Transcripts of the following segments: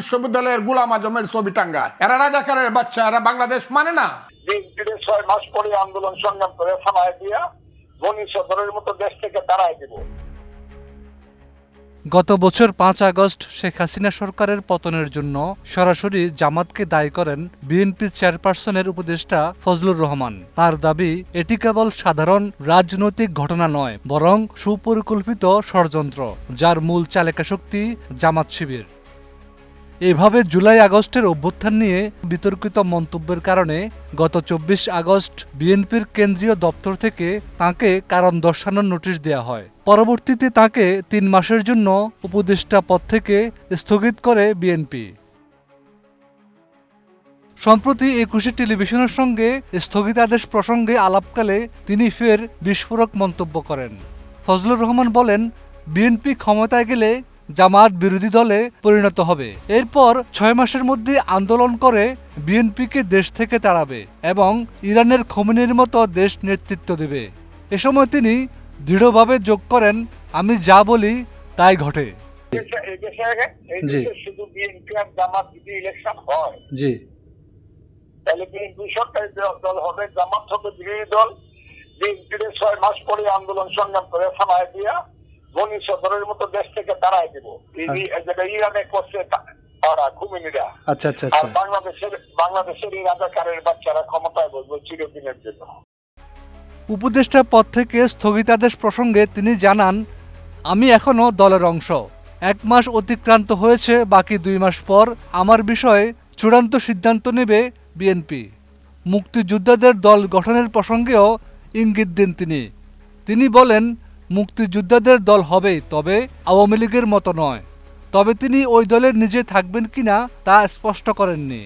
বিশ্ববিদ্যালয়ের গুলাম আজমের ছবি টাঙ্গায়। এরা রাজাকারের বাচ্চা এরা বাংলাদেশ মানে না। ছয় মাস পরে আন্দোলন সংগ্রাম করে থানায় দিয়া মনি সদরের মতো দেশ থেকে দিব গত বছর পাঁচ আগস্ট শেখ হাসিনা সরকারের পতনের জন্য সরাসরি জামাতকে দায়ী করেন বিএনপির চেয়ারপারসনের উপদেষ্টা ফজলুর রহমান। তার দাবি এটি কেবল সাধারণ রাজনৈতিক ঘটনা নয় বরং সুপরিকল্পিত ষড়যন্ত্র যার মূল চালিকা শক্তি জামাত শিবির। এভাবে জুলাই আগস্টের অভ্যুত্থান নিয়ে বিতর্কিত মন্তব্যের কারণে গত চব্বিশ আগস্ট বিএনপির কেন্দ্রীয় দপ্তর থেকে তাকে কারণ দর্শানোর নোটিশ দেওয়া হয়। পরবর্তীতে তাকে তিন মাসের জন্য উপদেষ্টা পদ থেকে স্থগিত করে বিএনপি। সম্প্রতি একুশে টেলিভিশনের সঙ্গে স্থগিতাদেশ প্রসঙ্গে আলাপকালে তিনি ফের বিস্ফোরক মন্তব্য করেন। ফজলুর রহমান বলেন, বিএনপি ক্ষমতায় গেলে জামাত বিরোধী দলে পরিণত হবে। এরপর ছয় মাসের মধ্যে আন্দোলন করে বিএনপিকে দেশ থেকে তাড়াবে এবং ইরানের খমিনের মতো দেশ নেতৃত্ব দেবে। এ সময় তিনি দৃঢ়ভাবে যোগ করেন আমি যা বলি তাই ঘটে। দেশে- এই দেশে এই জি। দেশে শুধু বিএনপি আর জামাত যদি ইলেকশন হয় জি। তাহলে বিএনপি সরকারি দল- দল হবে জামাত হবে বিরোধী দল। বিএনপির ছয় মাস পরে আন্দোলন সংগ্রাম করে থানায় দিয়া মনি সদরের মতো দেশ থেকে তাড়াই দিব। যেটা ইরানে করছে তারা খুমিনিরা। আচ্ছা আচ্ছা আর বাংলাদেশের বাংলাদেশের এই রাজাকারের বাচ্চারা ক্ষমতায় বসবে চিরদিনের জন্য। উপদেষ্টা পদ থেকে স্থগিতাদেশ প্রসঙ্গে তিনি জানান আমি এখনও দলের অংশ। এক মাস অতিক্রান্ত হয়েছে বাকি দুই মাস পর আমার বিষয়ে চূড়ান্ত সিদ্ধান্ত নেবে বিএনপি। মুক্তিযোদ্ধাদের দল গঠনের প্রসঙ্গেও ইঙ্গিত দেন তিনি। তিনি বলেন মুক্তিযোদ্ধাদের দল হবেই তবে আওয়ামী লীগের মতো নয়। তবে তিনি ওই দলের নিজে থাকবেন কিনা তা স্পষ্ট করেননি।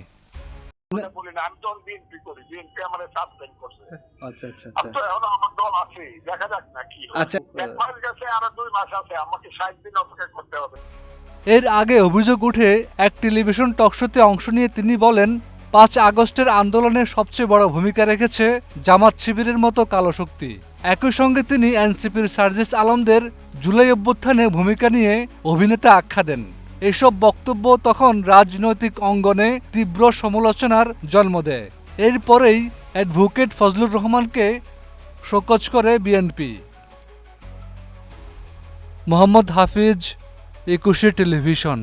আচ্ছা আচ্ছা দল। আচ্ছা। এক মাস গেছে আরও দুই মাস আছে আমাকে ষাট দিন অপেক্ষা করতে হবে। এর আগে অভিযোগ উঠে এক টেলিভিশন টকশোতে অংশ নিয়ে তিনি বলেন পাঁচ আগস্টের আন্দোলনে সবচেয়ে বড় ভূমিকা রেখেছে জামাত শিবিরের মতো কালো শক্তি। একই সঙ্গে তিনি এনসিপির সার্জিস আলমদের জুলাই অভ্যুত্থানে ভূমিকা নিয়ে অভিনেতা আখ্যা দেন। এসব বক্তব্য তখন রাজনৈতিক অঙ্গনে তীব্র সমালোচনার জন্ম দেয়। এরপরেই অ্যাডভোকেট ফজলুর রহমানকে শোকজ করে বিএনপি। মোহাম্মদ হাফিজ, একুশে টেলিভিশন।